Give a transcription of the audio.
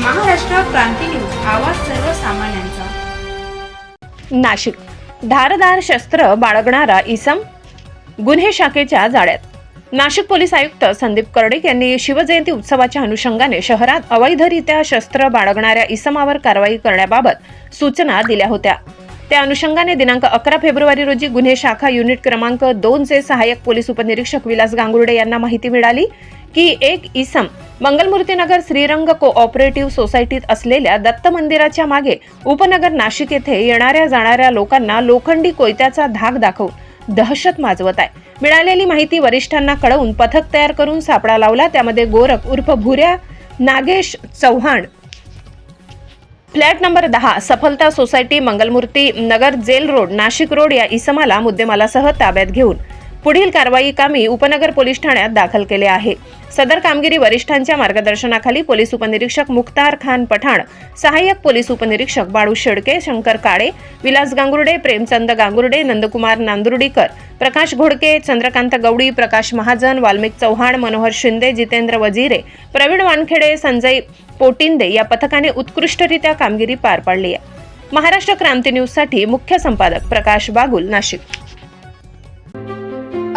Maharashtra Kranti news. आवाज सर्वसामान्यांचा. नाशिक. धारदार शस्त्र बाळगणारा इसम गुन्हे शाखेच्या जाळ्यात. नाशिक पोलीस आयुक्त संदीप कर्डिक यांनी शिवजयंती उत्सवाच्या अनुषंगाने शहरात अवैधरित्या शस्त्र बाळगणाऱ्या इसमावर कारवाई करण्याबाबत सूचना दिल्या होत्या. त्या अनुषंगाने दिनांक अकरा फेब्रुवारी रोजी गुन्हे शाखा युनिट क्रमांक दोनचे सहाय्यक पोलीस उपनिरीक्षक विलास गांगुर्डे यांना माहिती मिळाली. की एक इसम मंगलमूर्तीनगर श्रीरंग कोऑपरेटिव्ह सोसायटीत असलेल्या दत्त मंदिराच्या मागे उपनगर नाशिक येथे येणाऱ्या जाणाऱ्या लोकांना लोखंडी कोयत्याचा धाक दाखवून दहशत माजवत आहे. मिळालेली माहिती वरिष्ठांना कळवून पथक तयार करून सापळा लावला. त्यामध्ये गोरख उर्फ भुऱ्या नागेश चव्हाण. फ्लॅट नंबर दहा Safalta society Mangalmurti Nagar jail road Nashik road या इसमाला मुद्देमालासह ताब्यात घेऊन पुढील कारवाई कामी उपनगर पोलीस ठाण्यात दाखल केले आहे. सदर कामगिरी वरिष्ठांच्या मार्गदर्शनाखाली पोलीस उपनिरीक्षक मुख्तार खान पठाण सहाय्यक पोलीस उपनिरीक्षक बाळू शेडके शंकर काळे विलास गांगुर्डे प्रेमचंद गांगुर्डे नंदकुमार नांदुर्डीकर प्रकाश घोडके चंद्रकांत गवडी प्रकाश महाजन वाल्मिक चव्हाण मनोहर शिंदे जितेंद्र वजिरे प्रवीण वानखेडे संजय पोटिंदे या पथकाने उत्कृष्टरित्या कामगिरी पार पाडली आहे. महाराष्ट्र क्रांती न्यूजसाठी मुख्य संपादक प्रकाश बागुल नाशिक.